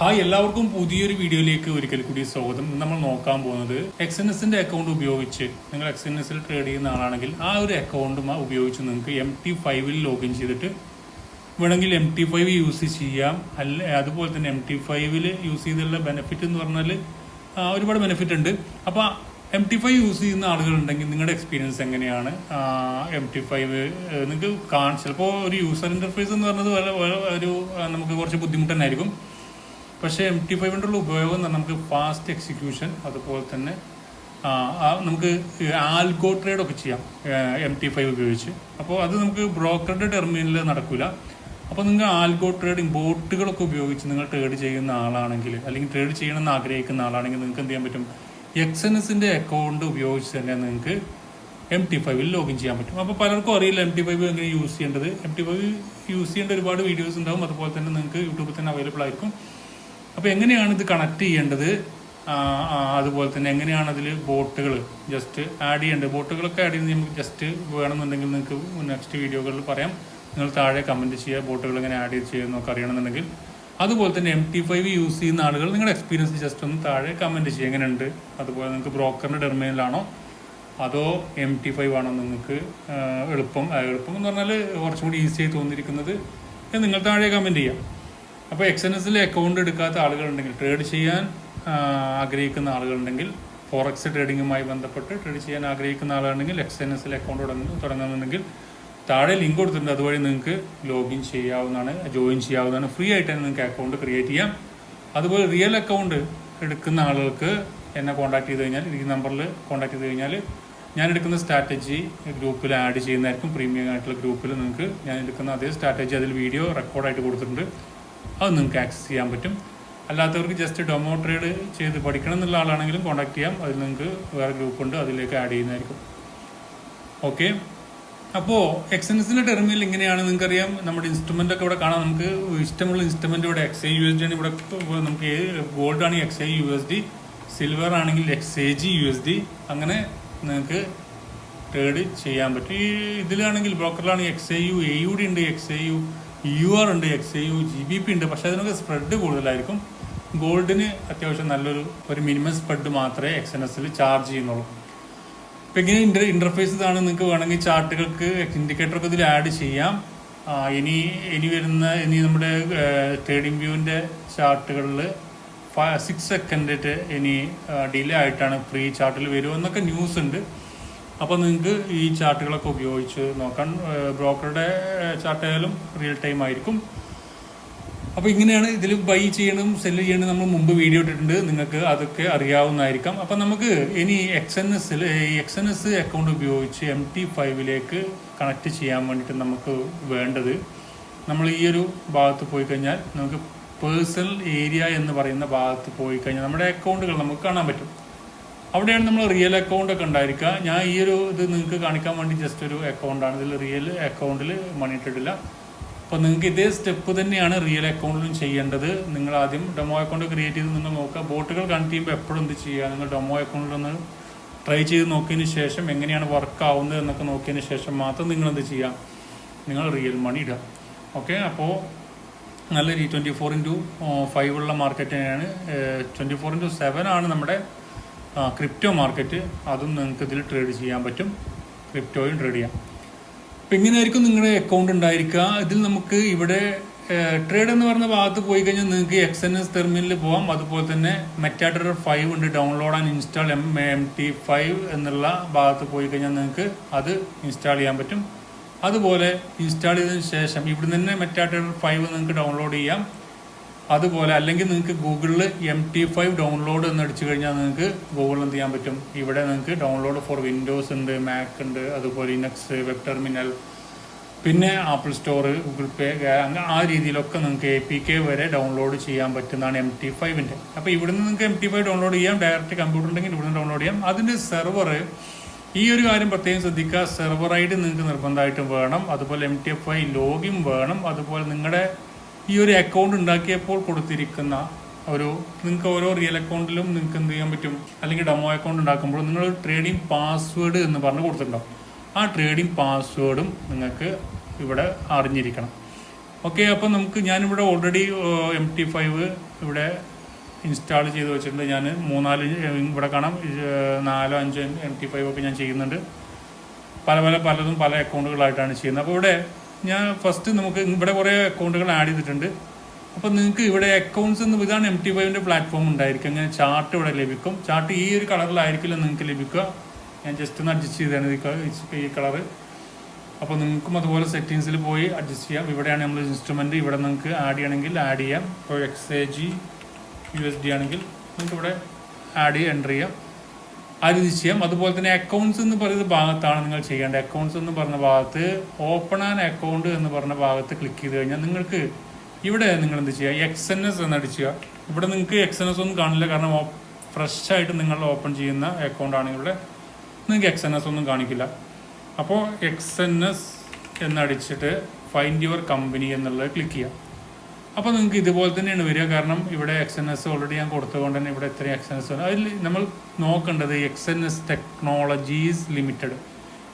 Hi എല്ലാവർക്കും പുതിയൊരു വീഡിയോയിലേക്ക് ഒരിക്കൽ കൂടി സ്വാഗതം. നമ്മൾ നോക്കാൻ പോകുന്നത് എക്സ് എൻ എസിന്റെ അക്കൗണ്ട് ഉപയോഗിച്ച് നിങ്ങൾ എക്സ് എൻ എസിൽ ട്രേഡ് ചെയ്യുന്ന ആളാണെങ്കിൽ ആ ഒരു അക്കൗണ്ട് ഉപയോഗിച്ച് നിങ്ങൾക്ക് എം ടി ഫൈവിൽ ലോഗിൻ ചെയ്തിട്ട് വേണമെങ്കിൽ എം ടി ഫൈവ് യൂസ് ചെയ്യാം. അല്ല അതുപോലെ തന്നെ എം ടി ഫൈവിൽ യൂസ് ചെയ്തുള്ള ബെനിഫിറ്റ് എന്ന് പറഞ്ഞാൽ ഒരുപാട് ബെനിഫിറ്റ് ഉണ്ട്. അപ്പോൾ എം ടി ഫൈവ് യൂസ് ചെയ്യുന്ന ആളുകളുണ്ടെങ്കിൽ നിങ്ങളുടെ എക്സ്പീരിയൻസ് എങ്ങനെയാണ്? എം ടി ഫൈവ് നിങ്ങൾക്ക് കാണാൻ ചിലപ്പോൾ ഒരു യൂസർ ഇന്റർഫേസ് എന്ന് പറഞ്ഞത് ഒരു നമുക്ക് കുറച്ച് ബുദ്ധിമുട്ട് തന്നെ ആയിരിക്കും പക്ഷേ എം ടി ഫൈവിന്റെ ഉള്ള ഉപയോഗം നമുക്ക് ഫാസ്റ്റ് എക്സിക്യൂഷൻ അതുപോലെ തന്നെ നമുക്ക് ആൽഗോ ട്രേഡ് ഒക്കെ ചെയ്യാം എം ടി ഫൈവ് ഉപയോഗിച്ച്. അപ്പോൾ അത് നമുക്ക് ബ്രോക്കറുടെ ടെർമിനലിൽ നടക്കില്ല അപ്പോൾ നിങ്ങൾ ആൽഗോ ട്രേഡിംഗ് ബോട്ടുകളൊക്കെ ഉപയോഗിച്ച് നിങ്ങൾ ട്രേഡ് ചെയ്യുന്ന ആളാണെങ്കിൽ അല്ലെങ്കിൽ ട്രേഡ് ചെയ്യണമെന്ന് ആഗ്രഹിക്കുന്ന ആളാണെങ്കിൽ നിങ്ങൾക്ക് എന്ത് ചെയ്യാൻ പറ്റും? എക്സ് എൻ എസിന്റെ അക്കൗണ്ട് ഉപയോഗിച്ച് തന്നെ നിങ്ങൾക്ക് എം ടി ഫൈവിൽ ലോഗിൻ ചെയ്യാൻ പറ്റും. അപ്പോൾ പലർക്കും അറിയില്ല എം ടി ഫൈവ് എങ്ങനെ യൂസ് ചെയ്യേണ്ടത്. എം ടി ഫൈവ് യൂസ് ചെയ്യേണ്ട ഒരുപാട് വീഡിയോസ് ഉണ്ടാവും. അതുപോലെ തന്നെ നിങ്ങൾക്ക് യൂട്യൂബിൽ തന്നെ അവൈലബിൾ ആയിരിക്കും. അപ്പോൾ എങ്ങനെയാണ് ഇത് കണക്ട് ചെയ്യേണ്ടത്? അതുപോലെ തന്നെ എങ്ങനെയാണ് അതിൽ ബോട്ടുകൾ ജസ്റ്റ് ആഡ് ചെയ്യേണ്ടത്? ബോട്ടുകളൊക്കെ ആഡ് ചെയ്യുന്നത് നമുക്ക് ജസ്റ്റ് വേണമെന്നുണ്ടെങ്കിൽ നിങ്ങൾക്ക് നെക്സ്റ്റ് വീഡിയോകളിൽ പറയാം. നിങ്ങൾ താഴെ കമന്റ് ചെയ്യുക ബോട്ടുകൾ എങ്ങനെ ആഡ് ചെയ്യുന്നൊക്കെ അറിയണമെന്നുണ്ടെങ്കിൽ. അതുപോലെ തന്നെ എം ടി ഫൈവ് യൂസ് ചെയ്യുന്ന ആളുകൾ നിങ്ങളുടെ എക്സ്പീരിയൻസ് ജസ്റ്റ് ഒന്ന് താഴെ കമന്റ് ചെയ്യുക. എങ്ങനെയുണ്ട്? അതുപോലെ നിങ്ങൾക്ക് ബ്രോക്കറിന്റെ ടെർമിനലാണോ അതോ എം ടി ഫൈവ് ആണോ നിങ്ങൾക്ക് എളുപ്പം എളുപ്പം എന്ന് പറഞ്ഞാൽ കുറച്ചും കൂടി ഈസി ആയി തോന്നിയിരിക്കുന്നത്. നിങ്ങൾ താഴെ കമന്റ് ചെയ്യാം അപ്പോൾ എക്സ് എൻ അക്കൗണ്ട് എടുക്കാത്ത ആളുകളുണ്ടെങ്കിൽ ട്രേഡ് ചെയ്യാൻ ആഗ്രഹിക്കുന്ന ആളുകളുണ്ടെങ്കിൽ ഫോറക്സ് ട്രേഡിങ്ങുമായി ബന്ധപ്പെട്ട് ട്രേഡ് ചെയ്യാൻ ആഗ്രഹിക്കുന്ന ആളാണെങ്കിൽ എക്സ് എൻ അക്കൗണ്ട് തുടങ്ങുന്ന തുടങ്ങുന്നുണ്ടെങ്കിൽ താഴെ ലിങ്ക് കൊടുത്തിട്ടുണ്ട്. അതുവഴി നിങ്ങൾക്ക് ലോഗിൻ ചെയ്യാവുന്നതാണ് ജോയിൻ ചെയ്യാവുന്നതാണ്. ഫ്രീ ആയിട്ട് തന്നെ നിങ്ങൾക്ക് അക്കൗണ്ട് ക്രിയേറ്റ് ചെയ്യാം. അതുപോലെ റിയൽ അക്കൗണ്ട് എടുക്കുന്ന ആളുകൾക്ക് എന്നെ കോൺടാക്ട് ചെയ്ത് കഴിഞ്ഞാൽ ഈ നമ്പറിൽ കോൺടാക്ട് ചെയ്ത് കഴിഞ്ഞാൽ ഞാൻ എടുക്കുന്ന സ്ട്രാറ്റജി ഗ്രൂപ്പിൽ ആഡ് ചെയ്യുന്നതായിരിക്കും. പ്രീമിയം ആയിട്ടുള്ള ഗ്രൂപ്പിൽ നിങ്ങൾക്ക് ഞാൻ എടുക്കുന്ന അതേ സ്ട്രാറ്റജി അതിൽ വീഡിയോ റെക്കോർഡായിട്ട് കൊടുത്തിട്ടുണ്ട്. അത് നിങ്ങൾക്ക് ആക്സസ് ചെയ്യാൻ പറ്റും. അല്ലാത്തവർക്ക് ജസ്റ്റ് ഡൊമോ ട്രേഡ് ചെയ്ത് പഠിക്കണം എന്നുള്ള ആളാണെങ്കിലും കോൺടാക്ട് ചെയ്യാം. അതിൽ നിങ്ങൾക്ക് വേറെ ഗ്രൂപ്പ് ഉണ്ട്. അതിലേക്ക് ആഡ് ചെയ്യുന്നതായിരിക്കും. ഓക്കെ അപ്പോൾ എക്സൻസിന്റെ ടെർമിനൽ ഇങ്ങനെയാണ് നിങ്ങൾക്കറിയാം. നമ്മുടെ ഇൻസ്ട്രുമെന്റ് ഒക്കെ ഇവിടെ കാണാം. നമുക്ക് ഇഷ്ടമുള്ള ഇൻസ്ട്രുമെന്റ് ഇവിടെ X I U S D ആണ്. ഇവിടെ നമുക്ക് ഗോൾഡ് ആണെങ്കിൽ X I U S D silver ആണെങ്കിൽ X A G U S D അങ്ങനെ നിങ്ങൾക്ക് ട്രേഡ് ചെയ്യാൻ പറ്റും. ഈ ഇതിലാണെങ്കിൽ ബ്രോക്കറിലാണെങ്കിൽ X I U A U D ഉണ്ട്. X I U U R ഉണ്ട് X U G B P ഉണ്ട്. പക്ഷേ അതിനൊക്കെ സ്പ്രെഡ് കൂടുതലായിരിക്കും. ഗോൾഡിന് അത്യാവശ്യം നല്ലൊരു ഒരു മിനിമം സ്പ്രെഡ് മാത്രമേ എക്സ് എൻ എസിൽ ചാർജ് ചെയ്യുന്നുള്ളൂ. ഇപ്പം ഇങ്ങനെ ഇന്റർ ഇന്റർഫേസ് ഇതാണ് നിങ്ങൾക്ക് വേണമെങ്കിൽ ചാർട്ടുകൾക്ക് ഇൻഡിക്കേറ്റർ ഒക്കെ ഇതിൽ ആഡ് ചെയ്യാം. ഇനി ഇനി വരുന്ന ഇനി നമ്മുടെ ട്രേഡിംഗ് വ്യൂവിന്റെ ചാർട്ടുകളിൽ സിക്സ് സെക്കൻഡ് ഇനി ഡിലേ ആയിട്ടാണ് ഫ്രീ ചാർട്ടിൽ വരുമെന്നൊക്കെ ന്യൂസ് ഉണ്ട്. അപ്പോൾ നിങ്ങൾക്ക് ഈ ചാർട്ടുകളൊക്കെ ഉപയോഗിച്ച് നോക്കാൻ ബ്രോക്കറുടെ ചാർട്ടായാലും റിയൽ ടൈം ആയിരിക്കും. അപ്പോൾ ഇങ്ങനെയാണ് ഇതിൽ ബൈ ചെയ്യണം സെല്ല് ചെയ്യണം നമ്മൾ മുമ്പ് വീഡിയോ ഇട്ടിട്ടുണ്ട്. നിങ്ങൾക്ക് അതൊക്കെ അറിയാവുന്നതായിരിക്കാം. അപ്പം നമുക്ക് ഇനി എക്സ് എൻ എസിൽ എക്സ് എൻ എസ് അക്കൗണ്ട് ഉപയോഗിച്ച് എം ടി ഫൈവിലേക്ക് കണക്ട് ചെയ്യാൻ വേണ്ടിയിട്ട് നമുക്ക് വേണ്ടത് നമ്മൾ ഈ ഒരു ഭാഗത്ത് പോയി കഴിഞ്ഞാൽ നമുക്ക് പേഴ്സണൽ ഏരിയ എന്ന് പറയുന്ന ഭാഗത്ത് പോയി കഴിഞ്ഞാൽ നമ്മുടെ അക്കൗണ്ടുകൾ നമുക്ക് കാണാൻ പറ്റും. അവിടെയാണ് നമ്മൾ റിയൽ അക്കൗണ്ട് ഒക്കെ ഉണ്ടായിരിക്കുക. ഞാൻ ഈ ഒരു ഇത് നിങ്ങൾക്ക് കാണിക്കാൻ വേണ്ടി ജസ്റ്റ് ഒരു അക്കൗണ്ടാണ് ഇതിൽ റിയൽ അക്കൗണ്ടിൽ മണി ഇട്ടിട്ടില്ല. അപ്പോൾ നിങ്ങൾക്ക് ഇതേ സ്റ്റെപ്പ് തന്നെയാണ് റിയൽ അക്കൗണ്ടിലും ചെയ്യേണ്ടത്. നിങ്ങൾ ആദ്യം ഡെമോ അക്കൗണ്ട് ക്രിയേറ്റ് ചെയ്ത് നിങ്ങൾ നോക്കുക. ബോട്ടുകൾ കണക്ട് ചെയ്യുമ്പോൾ എപ്പോഴും എന്ത് ചെയ്യുക? നിങ്ങൾ ഡെമോ അക്കൗണ്ടിലൊന്ന് ട്രൈ ചെയ്ത് നോക്കിയതിന് ശേഷം എങ്ങനെയാണ് വർക്ക് ആവുന്നത് എന്നൊക്കെ നോക്കിയതിന് ശേഷം മാത്രം നിങ്ങൾ എന്ത് ചെയ്യുക? നിങ്ങൾ റിയൽ മണി ഇടുക. ഓക്കെ അപ്പോൾ നല്ല ഈ ട്വന്റി ഫോർ ഇന്റു ഫൈവ് ഉള്ള മാർക്കറ്റ് തന്നെയാണ്. ട്വന്റി ഫോർ ഇന്റു സെവൻ ആണ് നമ്മുടെ ക്രിപ്റ്റോ മാർക്കറ്റ് അതും നിങ്ങൾക്ക് ഇതിൽ ട്രേഡ് ചെയ്യാൻ പറ്റും. ക്രിപ്റ്റോയും ട്രേഡ് ചെയ്യാം. അപ്പം ഇങ്ങനെയായിരിക്കും നിങ്ങളുടെ അക്കൗണ്ട് ഉണ്ടായിരിക്കുക. ഇതിൽ നമുക്ക് ഇവിടെ ട്രേഡ് എന്ന് പറഞ്ഞ ഭാഗത്ത് പോയി കഴിഞ്ഞാൽ നിങ്ങൾക്ക് എക്സ് എൻ എസ് ടെർമിനലിൽ പോകാം അതുപോലെ തന്നെ മെറ്റാഡർ ഫൈവ് ഉണ്ട്. Download and install M M T five എന്നുള്ള ഭാഗത്ത് പോയി കഴിഞ്ഞാൽ നിങ്ങൾക്ക് അത് ഇൻസ്റ്റാൾ ചെയ്യാൻ പറ്റും. അതുപോലെ ഇൻസ്റ്റാൾ ചെയ്തതിന് ശേഷം ഇവിടെ നിന്ന് തന്നെ മെറ്റാഡർ ഫൈവ് നിങ്ങൾക്ക് ഡൗൺലോഡ് ചെയ്യാം. അതുപോലെ അല്ലെങ്കിൽ നിങ്ങൾക്ക് ഗൂഗിളിൽ എം ടി ഫൈവ് ഡൗൺലോഡ് എന്ന് അടിച്ചു കഴിഞ്ഞാൽ നിങ്ങൾക്ക് ഗൂഗിളിൽ എന്ത് ചെയ്യാൻ പറ്റും? ഇവിടെ നിങ്ങൾക്ക് ഡൗൺലോഡ് ഫോർ വിൻഡോസ് ഉണ്ട് മാക് ഉണ്ട് അതുപോലെ ഇനക്സ് വെബ് ടെർമിനൽ പിന്നെ ആപ്പിൾ സ്റ്റോർ ഗൂഗിൾ പേ അങ്ങനെ ആ രീതിയിലൊക്കെ നിങ്ങൾക്ക് എ പി കെ വരെ ഡൗൺലോഡ് ചെയ്യാൻ പറ്റുന്നതാണ് എം ടി ഫൈവിന്റെ അപ്പോൾ ഇവിടുന്ന് നിങ്ങൾക്ക് എം ടി ഫൈവ് ഡൗൺലോഡ് ചെയ്യാം. ഡയറക്റ്റ് കമ്പ്യൂട്ടർ ഉണ്ടെങ്കിൽ ഇവിടുന്ന് ഡൗൺലോഡ് ചെയ്യാം. അതിന്റെ സെർവർ ഈ ഒരു കാര്യം പ്രത്യേകം ശ്രദ്ധിക്കുക. സെർവർ നിങ്ങൾക്ക് നിർബന്ധമായിട്ടും വേണം. അതുപോലെ M T F I login വേണം. അതുപോലെ നിങ്ങളുടെ ഈ ഒരു അക്കൗണ്ട് ഉണ്ടാക്കിയപ്പോൾ കൊടുത്തിരിക്കുന്ന ഒരു നിങ്ങൾക്ക് ഓരോ റിയൽ അക്കൗണ്ടിലും നിങ്ങൾക്ക് എന്ത് ചെയ്യാൻ പറ്റും? അല്ലെങ്കിൽ ഡെമോ അക്കൗണ്ട് ഉണ്ടാക്കുമ്പോൾ നിങ്ങൾ ട്രേഡിംഗ് പാസ്വേഡ് എന്ന് പറഞ്ഞ് കൊടുത്തിട്ടുണ്ടാവും. ആ ട്രേഡിംഗ് പാസ്വേഡും നിങ്ങൾക്ക് ഇവിടെ അറിഞ്ഞിരിക്കണം. ഓക്കെ അപ്പോൾ നമുക്ക് ഞാനിവിടെ ഓൾറെഡി എം ടി ഫൈവ് ഇവിടെ ഇൻസ്റ്റാൾ ചെയ്ത് വെച്ചിട്ടുണ്ട്. ഞാൻ മൂന്നാൽ ഇവിടെ കാണാം. നാലോ അഞ്ചോ എം ടി ഫൈവ് ഒക്കെ ഞാൻ ചെയ്യുന്നുണ്ട്. പല പല പലതും പല അക്കൗണ്ടുകളായിട്ടാണ് ചെയ്യുന്നത്. അപ്പോൾ ഇവിടെ ഞാൻ ഫസ്റ്റ് നമുക്ക് ഇവിടെ കുറേ അക്കൗണ്ടുകൾ ആഡ് ചെയ്തിട്ടുണ്ട്. അപ്പോൾ നിങ്ങൾക്ക് ഇവിടെ അക്കൗണ്ട്സ് എന്ന് ഇതാണ് എം ടി ഫൈവിന്റെ പ്ലാറ്റ്ഫോം ഉണ്ടായിരിക്കും. അങ്ങനെ ചാർട്ട് ഇവിടെ ലഭിക്കും. ചാർട്ട് ഈ ഒരു കളറിലായിരിക്കില്ല നിങ്ങൾക്ക് ലഭിക്കുക. ഞാൻ ജസ്റ്റ് ഒന്ന് അഡ്ജസ്റ്റ് ചെയ്താണ് ഈ കളറ് അപ്പോൾ നിങ്ങൾക്കും അതുപോലെ സെറ്റിങ്സിൽ പോയി അഡ്ജസ്റ്റ് ചെയ്യാം. ഇവിടെയാണ് നമ്മൾ ഇൻസ്ട്രുമെന്റ് ഇവിടെ നിങ്ങൾക്ക് ആഡ് ചെയ്യണമെങ്കിൽ ആഡ് ചെയ്യാം. ഇപ്പോൾ X A G U S D ആണെങ്കിൽ നിങ്ങൾക്ക് ഇവിടെ ആഡ് ചെയ്യാം എന്റർ ചെയ്യാം. ആ ഒരു നിശ്ചയം. അതുപോലെ തന്നെ അക്കൗണ്ട്സ് എന്ന് പറയുന്ന ഭാഗത്താണ് നിങ്ങൾ ചെയ്യേണ്ടത്. അക്കൗണ്ട്സ് എന്ന് പറഞ്ഞ ഭാഗത്ത് ഓപ്പൺ ആൻ അക്കൗണ്ട് എന്ന് പറഞ്ഞ ഭാഗത്ത് ക്ലിക്ക് ചെയ്ത് കഴിഞ്ഞാൽ നിങ്ങൾക്ക് ഇവിടെ നിങ്ങൾ എന്ത് ചെയ്യുക? എക്സ് എൻ എസ് എന്ന് അടിച്ചുക ഇവിടെ നിങ്ങൾക്ക് എക്സ് എൻ എസ് ഒന്നും കാണില്ല. കാരണം ഫ്രഷ് ആയിട്ട് നിങ്ങൾ ഓപ്പൺ ചെയ്യുന്ന അക്കൗണ്ട് ആണെങ്കിൽ ഇവിടെ. നിങ്ങൾക്ക് എക്സ് എൻ എസ് ഒന്നും കാണിക്കില്ല. അപ്പോൾ എക്സ് എൻ എസ് എന്നടിച്ചിട്ട് ഫൈൻഡ് യുവർ കമ്പനി എന്നുള്ളത് ക്ലിക്ക് ചെയ്യാം അപ്പോൾ നിങ്ങൾക്ക് ഇതുപോലെ തന്നെയാണ് വരിക. കാരണം ഇവിടെ എക്സ് എൻ എസ് ഓൾറെഡി ഞാൻ കൊടുത്തുകൊണ്ട് തന്നെ ഇവിടെ ഇത്രയും എക്സ് എൻ എസ് അതിൽ നമ്മൾ നോക്കേണ്ടത് X N S technologies limited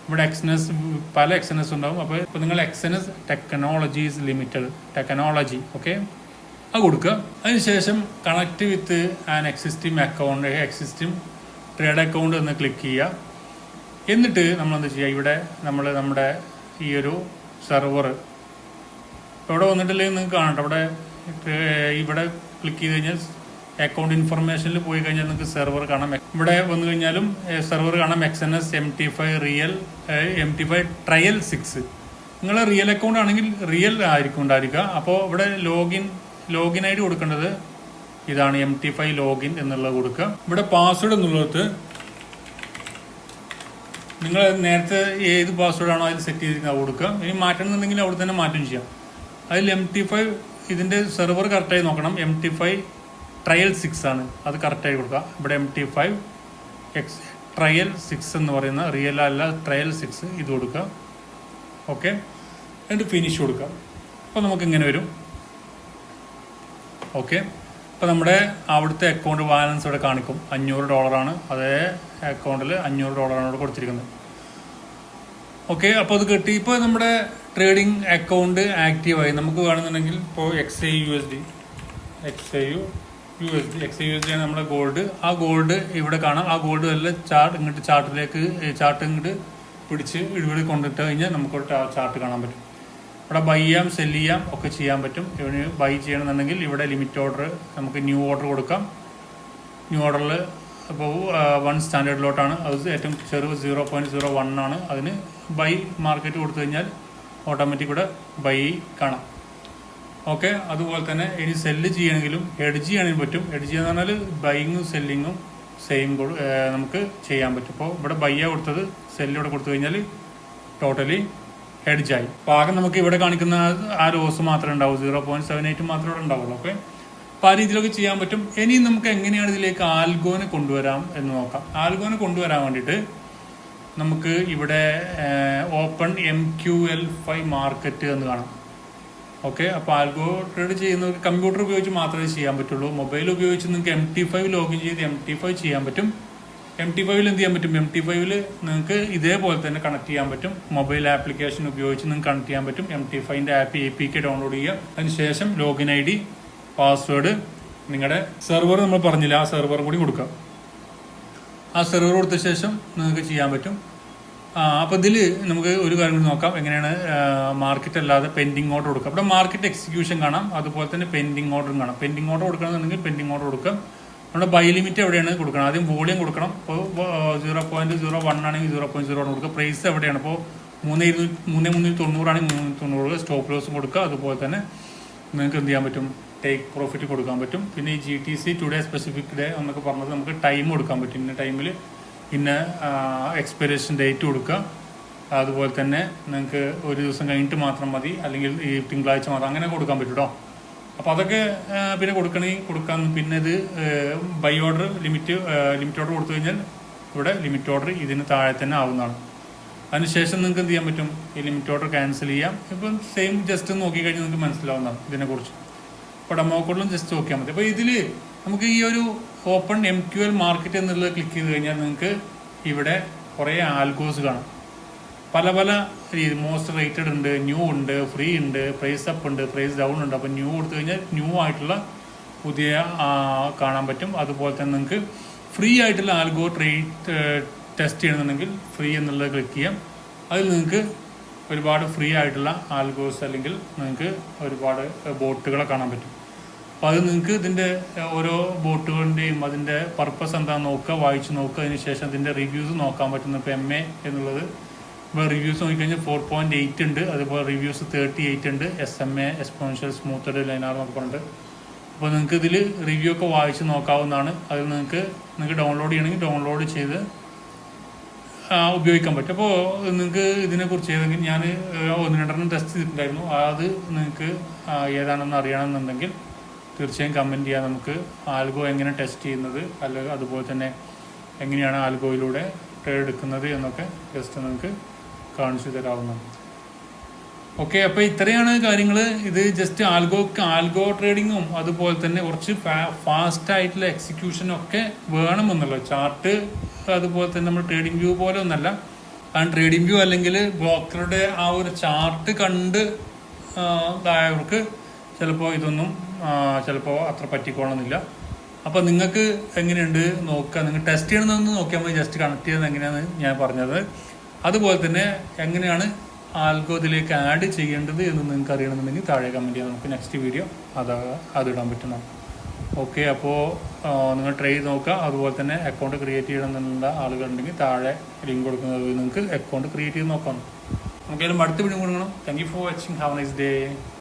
ഇവിടെ എക്സ് എൻ എസ് പല എക്സ് എൻ എസ് ഉണ്ടാവും. അപ്പോൾ ഇപ്പോൾ നിങ്ങൾ X N S technologies limited technology okay അത് കൊടുക്കുക. അതിനുശേഷം connect with an existing account existing trade account എന്ന് ക്ലിക്ക് ചെയ്യുക. എന്നിട്ട് നമ്മൾ എന്താ ചെയ്യുക? ഇവിടെ നമ്മൾ നമ്മുടെ ഈ ഒരു സെർവർ ഇവിടെ വന്നിട്ടില്ലെങ്കിൽ നിങ്ങൾക്ക് കാണട്ടെ ഇവിടെ ഇവിടെ ക്ലിക്ക് ചെയ്ത് കഴിഞ്ഞാൽ അക്കൗണ്ട് ഇൻഫർമേഷനിൽ പോയി കഴിഞ്ഞാൽ നിങ്ങൾക്ക് സെർവർ കാണാം. ഇവിടെ വന്നു കഴിഞ്ഞാലും സെർവർ കാണാം. X N S M T five real M T five trial six നിങ്ങൾ റിയൽ അക്കൗണ്ട് ആണെങ്കിൽ റിയൽ ആയിരിക്കും ഉണ്ടായിരിക്കുക. അപ്പോൾ ഇവിടെ ലോഗിൻ ലോഗിൻ ഐ ഡി കൊടുക്കേണ്ടത് ഇതാണ് എം ടി ഫൈവ് ലോഗിൻ എന്നുള്ളത് കൊടുക്കുക. ഇവിടെ പാസ്വേഡ് എന്നുള്ളത് നിങ്ങൾ നേരത്തെ ഏത് പാസ്വേഡ് ആണോ അതിൽ സെറ്റ് ചെയ്തിരിക്കുന്നത് കൊടുക്കുക. ഇനി മാറ്റണമെന്നുണ്ടെങ്കിൽ അവിടെ തന്നെ മാറ്റം ചെയ്യാം. അതിൽ എം ടി ഫൈവ് ഇതിന്റെ സെർവർ കറക്റ്റായി നോക്കണം. M T five trial six ആണ്. അത് കറക്റ്റായി കൊടുക്കുക. ഇവിടെ M T five X trial six എന്ന് പറയുന്ന റിയൽ അല്ല ട്രയൽ സിക്സ് ഇത് കൊടുക്കുക. ഓക്കെ എന്നിട്ട് ഫിനിഷ് കൊടുക്കുക. അപ്പോൾ നമുക്ക് ഇങ്ങനെ വരും. ഓക്കെ അപ്പോൾ നമ്മുടെ അവിടുത്തെ അക്കൗണ്ട് ബാലൻസ് ഇവിടെ കാണിക്കും. അഞ്ഞൂറ് ഡോളറാണ് അതേ അക്കൗണ്ടിൽ അഞ്ഞൂറ് ഡോളറാണ് ഇവിടെ കൊടുത്തിരിക്കുന്നത്. ഓക്കെ അപ്പോൾ അത് കിട്ടി. ഇപ്പോൾ നമ്മുടെ ട്രേഡിംഗ് അക്കൗണ്ട് ആക്റ്റീവായി. നമുക്ക് വേണമെന്നുണ്ടെങ്കിൽ ഇപ്പോൾ X I U S D X I U U S D X I U S D ആണ് നമ്മുടെ ഗോൾഡ് ആ ഗോൾഡ് ഇവിടെ കാണാം. ആ ഗോൾഡ് എല്ലാം ചാർട്ട് ഇങ്ങോട്ട് ചാർട്ടിലേക്ക് ചാർട്ട് ഇങ്ങോട്ട് പിടിച്ച് ഇവിടെ കൊണ്ടിട്ട് കഴിഞ്ഞാൽ നമുക്ക് ചാർട്ട് കാണാൻ പറ്റും. ഇവിടെ ബൈ ചെയ്യാം സെൽ ചെയ്യാം ഒക്കെ ചെയ്യാൻ പറ്റും. ഇവന് ബൈ ചെയ്യണമെന്നുണ്ടെങ്കിൽ ഇവിടെ ലിമിറ്റ് ഓർഡർ നമുക്ക് ന്യൂ ഓർഡർ കൊടുക്കാം. ന്യൂ ഓർഡറിൽ അപ്പോൾ വൺ സ്റ്റാൻഡേർഡിലോട്ടാണ് അത് ഏറ്റവും ചെറു സീറോ പോയിന്റ് സീറോ വൺ ആണ് അതിന് ബൈ മാർക്കറ്റ് കൊടുത്തു കഴിഞ്ഞാൽ ഓട്ടോമാറ്റിക് കൂടെ ബൈ കാണാം ഓക്കെ അതുപോലെ തന്നെ ഇനി സെല്ല് ചെയ്യണമെങ്കിലും എഡ്ജ് ചെയ്യണമെങ്കിലും പറ്റും എഡ്ജ് എന്ന് പറഞ്ഞാൽ ബൈങ്ങും സെല്ലിങ്ങും സെയിം നമുക്ക് ചെയ്യാൻ പറ്റും അപ്പോൾ ഇവിടെ ബൈയാ കൊടുത്തത് സെല്ലിവിടെ കൊടുത്തു കഴിഞ്ഞാൽ ടോട്ടലി ഹെഡ്ജായി ആകെ നമുക്ക് ഇവിടെ കാണിക്കുന്ന ആ ലോസ് മാത്രമേ ഉണ്ടാവൂ സീറോ പോയിന്റ് സെവൻ എയ്റ്റ് മാത്രമേ ഇവിടെ ഉണ്ടാവുള്ളൂ ഓക്കെ അപ്പോൾ ആ രീതിയിലൊക്കെ ചെയ്യാൻ പറ്റും. ഇനി നമുക്ക് എങ്ങനെയാണ് ഇതിലേക്ക് ആൽഗോനെ കൊണ്ടുവരാം എന്ന് നോക്കാം. ആൽഗോനെ കൊണ്ടുവരാൻ വേണ്ടിയിട്ട് നമുക്ക് ഇവിടെ open M Q L five market എന്ന് കാണാം. ഓക്കെ അപ്പോൾ ആൽഗോ ട്രേഡ് ചെയ്യുന്നവർക്ക് കമ്പ്യൂട്ടർ ഉപയോഗിച്ച് മാത്രമേ ചെയ്യാൻ പറ്റുള്ളൂ. മൊബൈൽ ഉപയോഗിച്ച് നിങ്ങൾക്ക് എം ടി ഫൈവ് ലോഗിൻ ചെയ്ത് എം ടി ഫൈവ് ചെയ്യാൻ പറ്റും. എം ടി ഫൈവിൽ എന്ത് ചെയ്യാൻ പറ്റും? എം ടി ഫൈവിൽ നിങ്ങൾക്ക് ഇതേപോലെ തന്നെ കണക്ട് ചെയ്യാൻ പറ്റും. മൊബൈൽ ആപ്ലിക്കേഷൻ ഉപയോഗിച്ച് നിങ്ങൾക്ക് കണക്ട് ചെയ്യാൻ പറ്റും. M T ഫൈവിന്റെ app A P K download ചെയ്യുക. അതിനുശേഷം ലോഗിൻ ഐ ഡി പാസ്വേഡ് നിങ്ങളുടെ സെർവർ നമ്മൾ പറഞ്ഞില്ല ആ സെർവർ കൂടി കൊടുക്കുക ആ സെർവർ കൊടുത്ത ശേഷം നിങ്ങൾക്ക് ചെയ്യാൻ പറ്റും. അപ്പോൾ ഇതിൽ നമുക്ക് ഒരു കാര്യം കൂടി നോക്കാം. എങ്ങനെയാണ് മാർക്കറ്റ് അല്ലാതെ പെൻഡിങ് ഓർഡർ കൊടുക്കുക. അവിടെ മാർക്കറ്റ് എക്സിക്യൂഷൻ കാണാം. അതുപോലെ തന്നെ പെൻഡിങ് ഓർഡറും കാണാം. പെൻഡിങ് ഓർഡർ കൊടുക്കണമെന്നുണ്ടെങ്കിൽ പെൻഡിങ് ഓർഡർ കൊടുക്കാം. നമ്മുടെ ബൈ ലിമിറ്റ് എവിടെയാണ് കൊടുക്കണം? ആദ്യം വോളിയം കൊടുക്കണം. ഇപ്പോൾ സീറോ പോയിന്റ് സീറോ വൺ ആണെങ്കിൽ സീറോ പോയിന്റ് സീറോ കൊടുക്കുക. പ്രൈസ് എവിടെയാണ്? ഇപ്പോൾ മൂന്ന് ഇരുന്നൂറ്റി മൂന്ന് മുന്നൂറ്റി തൊണ്ണൂറാണെങ്കിൽ മൂന്ന് തൊണ്ണൂറ്. സ്റ്റോപ്പ് ലോസും കൊടുക്കുക. അതുപോലെ തന്നെ നിങ്ങൾക്ക് എന്ത് ചെയ്യാൻ പറ്റും? ടേക്ക് പ്രോഫിറ്റ് കൊടുക്കാൻ പറ്റും. പിന്നെ ഈ G T C today specific day എന്നൊക്കെ പറഞ്ഞത് നമുക്ക് ടൈം കൊടുക്കാൻ പറ്റും. ഇന്ന ടൈമിൽ ഇന്ന എക്സ്പയറേഷൻ ഡേറ്റ് കൊടുക്കുക. അതുപോലെ തന്നെ നിങ്ങൾക്ക് ഒരു ദിവസം കഴിഞ്ഞിട്ട് മാത്രം മതി. അല്ലെങ്കിൽ ഈ തിങ്കളാഴ്ച മാത്രം അങ്ങനെ കൊടുക്കാൻ പറ്റും കേട്ടോ അപ്പോൾ അതൊക്കെ പിന്നെ കൊടുക്കണമെങ്കിൽ കൊടുക്കാൻ പിന്നെ ഇത് buy order limit limit order കൊടുത്തു കഴിഞ്ഞാൽ ഇവിടെ ലിമിറ്റ് ഓർഡർ ഇതിന് താഴെ തന്നെ ആവുന്നതാണ്. അതിനുശേഷം നിങ്ങൾക്ക് എന്ത് ചെയ്യാൻ പറ്റും? ഈ ലിമിറ്റ് ഓർഡർ ക്യാൻസൽ ചെയ്യാം. ഇപ്പം സെയിം ജസ്റ്റ് നോക്കിക്കഴിഞ്ഞാൽ നിങ്ങൾക്ക് മനസ്സിലാവുന്നതാണ് ഇതിനെക്കുറിച്ച്. കോഡിലും ജസ്റ്റ് നോക്കിയാൽ മതി. അപ്പോൾ ഇതിൽ നമുക്ക് ഈ ഒരു open M Q L market എന്നുള്ളത് ക്ലിക്ക് ചെയ്ത് കഴിഞ്ഞാൽ നിങ്ങൾക്ക് ഇവിടെ കുറേ ആൽഗോസ് കാണാം. പല പല രീതി മോസ്റ്റ് റേറ്റഡ് ഉണ്ട് ന്യൂ ഉണ്ട് ഫ്രീ ഉണ്ട് പ്രൈസ് അപ്പ് ഉണ്ട് പ്രൈസ് ഡൗൺ ഉണ്ട്. അപ്പോൾ ന്യൂ കൊടുത്തു കഴിഞ്ഞാൽ ന്യൂ ആയിട്ടുള്ള പുതിയ കാണാൻ പറ്റും. അതുപോലെ തന്നെ നിങ്ങൾക്ക് ഫ്രീ ആയിട്ടുള്ള ആൽഗോ ട്രേഡ് ടെസ്റ്റ് ചെയ്യണമെന്നുണ്ടെങ്കിൽ ഫ്രീ എന്നുള്ളത് ക്ലിക്ക് ചെയ്യാം. അതിൽ നിങ്ങൾക്ക് ഒരുപാട് ഫ്രീ ആയിട്ടുള്ള ആൽഗോസ് അല്ലെങ്കിൽ നിങ്ങൾക്ക് ഒരുപാട് ബോട്ടുകളെ കാണാൻ പറ്റും. അപ്പോൾ അത് നിങ്ങൾക്ക് ഇതിന്റെ ഓരോ ബോട്ടുകളുടെയും അതിന്റെ പർപ്പസ് എന്താണെന്ന് നോക്കുക വായിച്ച് നോക്കുക അതിന് ശേഷം അതിന്റെ റിവ്യൂസ് നോക്കാൻ പറ്റുന്ന ഇപ്പോൾ എം എ എന്നുള്ളത്. ഇപ്പോൾ റിവ്യൂസ് നോക്കിക്കഴിഞ്ഞാൽ ഫോർ പോയിന്റ് എയ്റ്റ് ഉണ്ട്. അതുപോലെ റിവ്യൂസ് തേർട്ടി എയ്റ്റ് ഉണ്ട്. S M A exponential smoothed linear എന്നൊക്കെ പറഞ്ഞിട്ട്. അപ്പോൾ നിങ്ങൾക്ക് ഇതിൽ റിവ്യൂ ഒക്കെ വായിച്ച് നോക്കാവുന്നതാണ്. അതിൽ നിങ്ങൾക്ക് നിങ്ങൾക്ക് ഡൗൺലോഡ് ചെയ്യണമെങ്കിൽ ഡൗൺലോഡ് ചെയ്ത് ഉപയോഗിക്കാൻ പറ്റും. അപ്പോൾ നിങ്ങൾക്ക് ഇതിനെക്കുറിച്ച് ഏതെങ്കിലും ഞാൻ ഒന്ന് രണ്ടെണ്ണം ടെസ്റ്റ് ചെയ്തിട്ടുണ്ടായിരുന്നു. അത് നിങ്ങൾക്ക് ഏതാണെന്ന് അറിയണമെന്നുണ്ടെങ്കിൽ തീർച്ചയായും കമന്റ് ചെയ്യാം. നമുക്ക് ആൽഗോ എങ്ങനെ ടെസ്റ്റ് ചെയ്യുന്നത് അല്ലെങ്കിൽ അതുപോലെ തന്നെ എങ്ങനെയാണ് ആൽഗോയിലൂടെ ട്രേഡ് എടുക്കുന്നത് എന്നൊക്കെ ജസ്റ്റ് നമുക്ക് കാണിച്ചു തരാവുന്നതാണ്. ഓക്കെ അപ്പോൾ ഇത്രയാണ് കാര്യങ്ങൾ ഇത് ജസ്റ്റ് ആൽഗോ ആൽഗോ ട്രേഡിങ്ങും അതുപോലെ തന്നെ കുറച്ച് ഫാസ്റ്റ് ആയിട്ടുള്ള എക്സിക്യൂഷനും ഒക്കെ വേണമെന്നുള്ള. ചാർട്ട് അതുപോലെ തന്നെ നമ്മൾ ട്രേഡിംഗ് വ്യൂ പോലെ ഒന്നല്ല. കാരണം ട്രേഡിംഗ് വ്യൂ അല്ലെങ്കിൽ ബ്രോക്കറുടെ ആ ഒരു ചാർട്ട് കണ്ട് ഇതായവർക്ക് ചിലപ്പോൾ ഇതൊന്നും ചിലപ്പോൾ അത്ര പറ്റിക്കോളണമെന്നില്ല. അപ്പോൾ നിങ്ങൾക്ക് എങ്ങനെയുണ്ട് നോക്കുക നിങ്ങൾ ടെസ്റ്റ് ചെയ്യണമെന്ന് നോക്കിയാൽ മതി. ജസ്റ്റ് കണക്ട് ചെയ്യുന്നത് എങ്ങനെയാണെന്ന് ഞാൻ പറഞ്ഞത്. അതുപോലെ തന്നെ എങ്ങനെയാണ് ആൽഗോതിലേക്ക് ആഡ് ചെയ്യേണ്ടത് എന്ന് നിങ്ങൾക്ക് അറിയണമെന്നുണ്ടെങ്കിൽ താഴെ കമന്റ് ചെയ്യാം. നമുക്ക് നെക്സ്റ്റ് വീഡിയോ അത് അതിടാൻ പറ്റുന്നതാണ് ഓക്കെ അപ്പോൾ നിങ്ങൾ ട്രൈ ചെയ്ത് നോക്കുക. അതുപോലെ തന്നെ അക്കൗണ്ട് ക്രിയേറ്റ് ചെയ്യണമെന്നുള്ള ആളുകളുണ്ടെങ്കിൽ താഴെ ലിങ്ക് കൊടുക്കുന്നത് നിങ്ങൾക്ക് അക്കൗണ്ട് ക്രിയേറ്റ് ചെയ്ത് നോക്കാം. നമുക്കെല്ലാം അടുത്ത വീഡിയോ കൊടുക്കണം thank you for watching have nice day